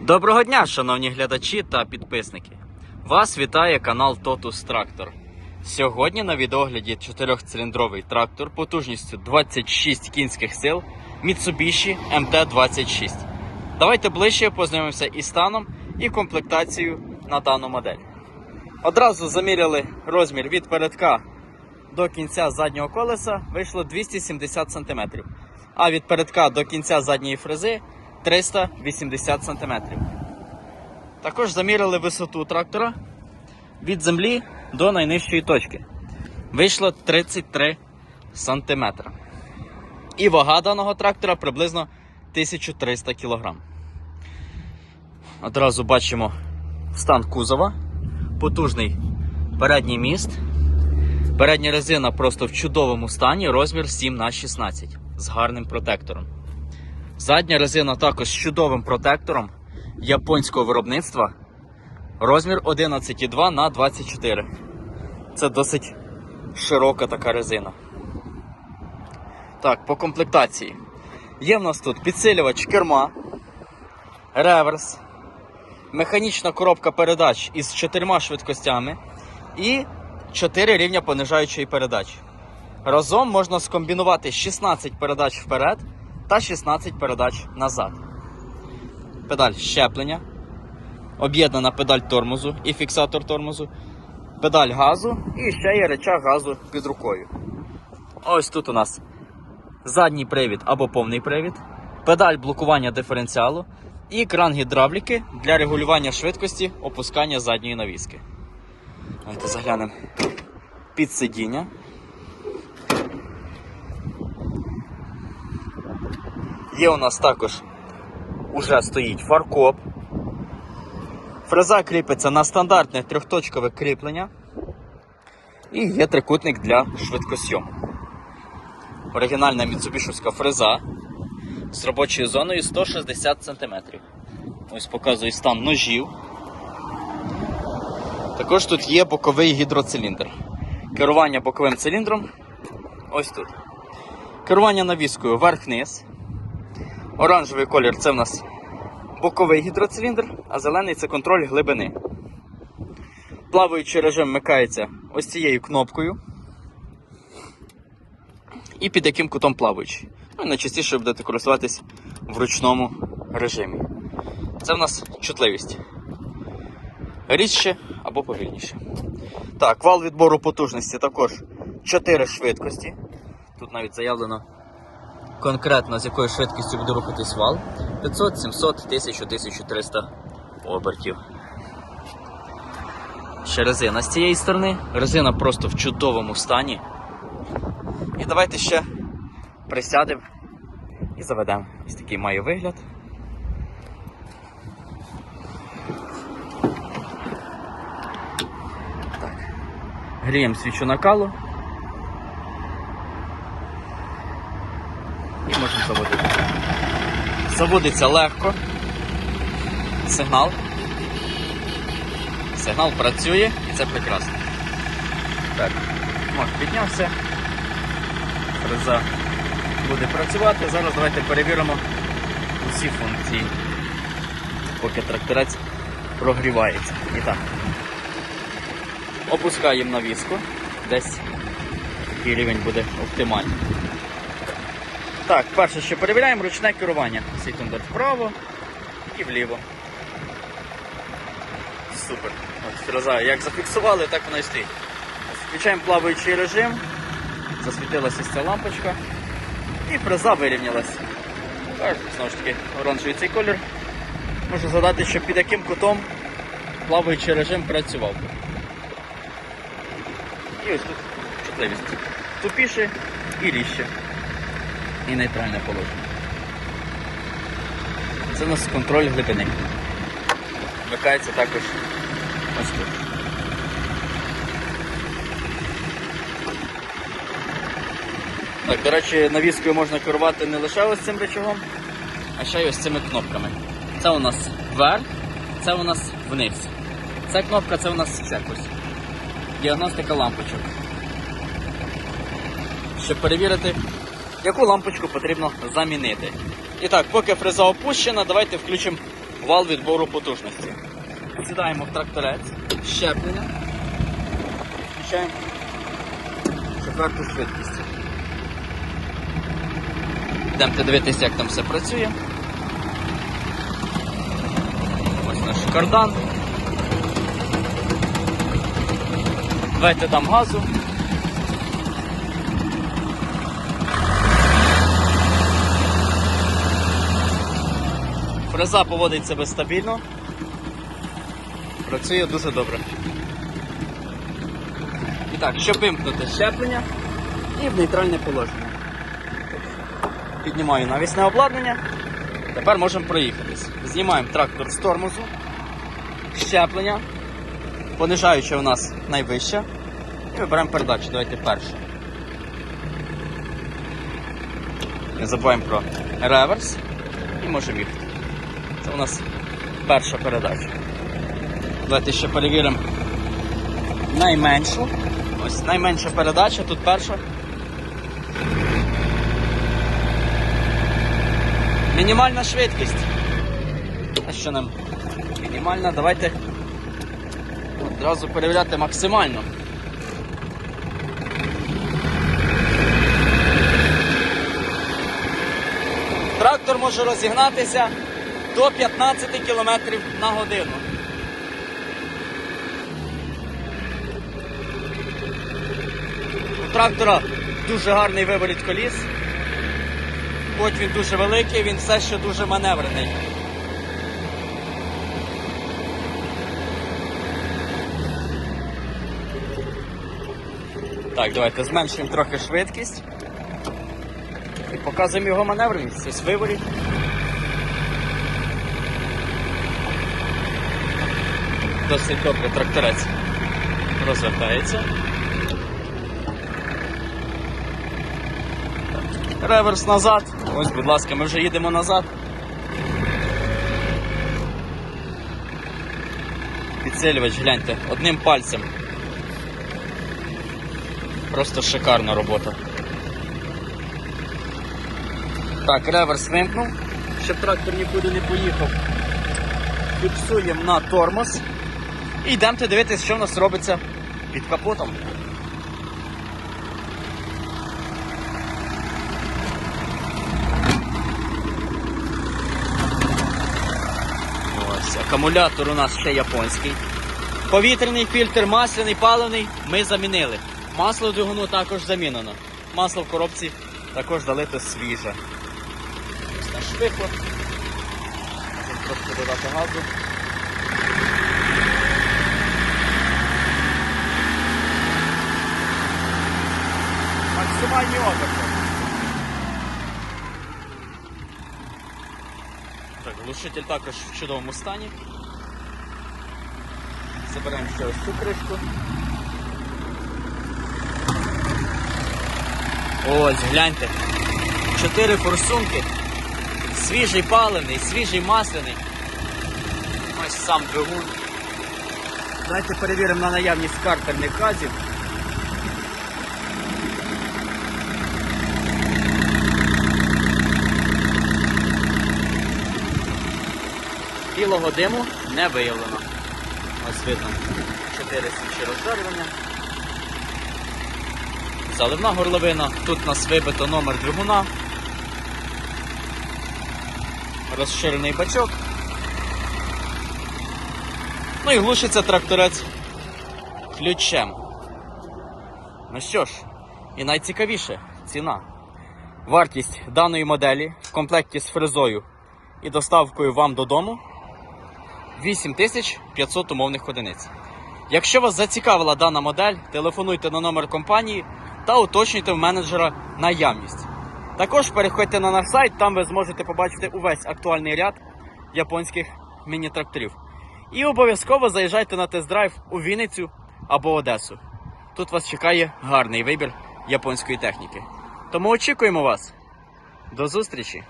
Доброго дня, шановні глядачі та підписники. Вас вітає канал Totus Tractor. Сьогодні на відогляді 4-циліндровий трактор потужністю 26 кінських сил Mitsubishi MT-26. Давайте ближче познайомимося із станом і комплектацією на дану модель. Одразу заміряли розмір від передка до кінця заднього колеса вийшло 270 см, а від передка до кінця задньої фрези 380 см. Також заміряли висоту трактора від землі до найнижчої точки. Вийшло 33 см. І вага даного трактора приблизно 1300 кг. Одразу бачимо стан кузова, потужний передній міст. Передня резина просто в чудовому стані, розмір 7 на 16 з гарним протектором. Задня резина також з чудовим протектором японського виробництва. Розмір 11,2 на 24. Це досить широка така резина. Так, по комплектації. Є в нас тут підсилювач керма, реверс, механічна коробка передач із чотирма швидкостями і 4 рівня понижаючої передачі. Разом можна скомбінувати 16 передач вперед та 16 передач назад. Педаль щеплення, об'єднана педаль тормозу і фіксатор тормозу, педаль газу і ще є речах газу під рукою. Ось тут у нас задній привід або повний привід, педаль блокування диференціалу і кран гідравліки для регулювання швидкості опускання задньої навіски. Давайте заглянемо під сидіння. Є у нас також уже стоїть фаркоп. Фреза кріпиться на стандартне трьохточкове кріплення. І є трикутник для швидкосйому. Оригінальна міцубішівська фреза з робочою зоною 160 см. Ось показую стан ножів. Також тут є боковий гідроциліндр. Керування боковим циліндром ось тут. Керування навіскою вверх-вниз. Оранжевий колір це в нас боковий гідроциліндр, а зелений це контроль глибини. Плаваючий режим вмикається ось цією кнопкою. І під яким кутом плаваючий. Ну, найчастіше будете користуватись в ручному режимі. Це в нас чутливість. Рідше або повільніше. Так, вал відбору потужності також 4 швидкості. Тут навіть заявлено конкретно з якою швидкістю буде рухатись вал. 500, 700, 1000, 1300 обертів. Ще резина з цієї сторони. Резина просто в чудовому стані. І давайте ще присядемо і заведемо. Ось такий має вигляд. Гріємо свічу накалу. І можемо заводити. Заводиться легко. Сигнал. Сигнал працює і це прекрасно. Так, мах піднявся. Фреза буде працювати. Зараз давайте перевіримо усі функції, поки тракторець прогрівається. І так. Опускаємо навіску. Десь такий рівень буде оптимальний. Так, перше, що перевіряємо, ручне керування. Секундер вправо і вліво. Супер. От фреза як зафіксували, так вона і стоїть. Включаємо плаваючий режим. Засвітилася ця лампочка. І фреза вирівнялась. Так, знову ж таки, оранжевий цей колір. Можу задати, що під яким кутом плаваючий режим працював. І ось тут чутливість. Тупіше і ріжче. І нейтральне положення. Це у нас контроль глибини. Вмикається також ось тут. Так, до речі, навіскою можна керувати не лише ось цим рычагом, а ще й ось цими кнопками. Це у нас вверх, це у нас вниз. Ця кнопка це у нас чек ось. Діагностика лампочок. Щоб перевірити, яку лампочку потрібно замінити. І так, поки фреза опущена, давайте включимо вал відбору потужності. Сідаємо в тракторець, щеплення, включаємо четверту швидкість. Йдемо дивитися, як там все працює. Ось наш кардан. Давайте там газу. Фреза поводить себе стабільно. Працює дуже добре. І так, щоб вимкнути щеплення і в нейтральне положення. Піднімаю навісне обладнання. Тепер можемо проїхатись. Знімаємо трактор з тормозу, щеплення, понижаючи у нас найвище. І вибираємо передачу. Давайте першу. Не забуваємо про реверс і можемо їхати. У нас перша передача. Давайте ще перевіримо найменшу. Ось найменша передача, тут перша. Мінімальна швидкість. А що нам? Мінімальна, давайте одразу перевіряти максимально. Трактор може розігнатися до 15 км на годину. У трактора дуже гарний виворіт коліс. Хоч він дуже великий, він все ще дуже маневрений. Так, давайте зменшуємо трохи швидкість. І показуємо його маневреність. Ось виворіт. Досить добре тракторець розвертається. Реверс назад. Ось, будь ласка, ми вже їдемо назад. Підсилювач, гляньте, одним пальцем. Просто шикарна робота. Так, реверс вимкнув, щоб трактор нікуди не поїхав. Фіксуємо на тормоз. І йдемо дивитися, що в нас робиться під капотом. Ось, акумулятор у нас ще японський. Повітряний фільтр, масляний, паливний ми замінили. Масло двигуну також замінено. Масло в коробці також залито свіже. Ось наш вихлоп. Можемо трошки додати газу. Оберти. Так, глушитель також в чудовому стані. Заберемо ще ось цю кришку. Ось, гляньте. Чотири форсунки. Свіжий паливний, свіжий масляний. Ось сам двигун. Давайте перевіримо на наявність картерних газів. Білого диму не виявлено. Ось видно 4 свічі розжарювання. Заливна горловина. Тут у нас вибито номер двигуна. Розширений бачок. Ну і глушиться тракторець ключем. Ну що ж, і найцікавіше ціна. Вартість даної моделі в комплекті з фрезою і доставкою вам додому 8500 умовних одиниць. Якщо вас зацікавила дана модель, телефонуйте на номер компанії та уточнюйте в менеджера наявність. Також переходьте на наш сайт, там ви зможете побачити увесь актуальний ряд японських міні-тракторів. І обов'язково заїжджайте на тест-драйв у Вінницю або Одесу. Тут вас чекає гарний вибір японської техніки. Тому очікуємо вас. До зустрічі!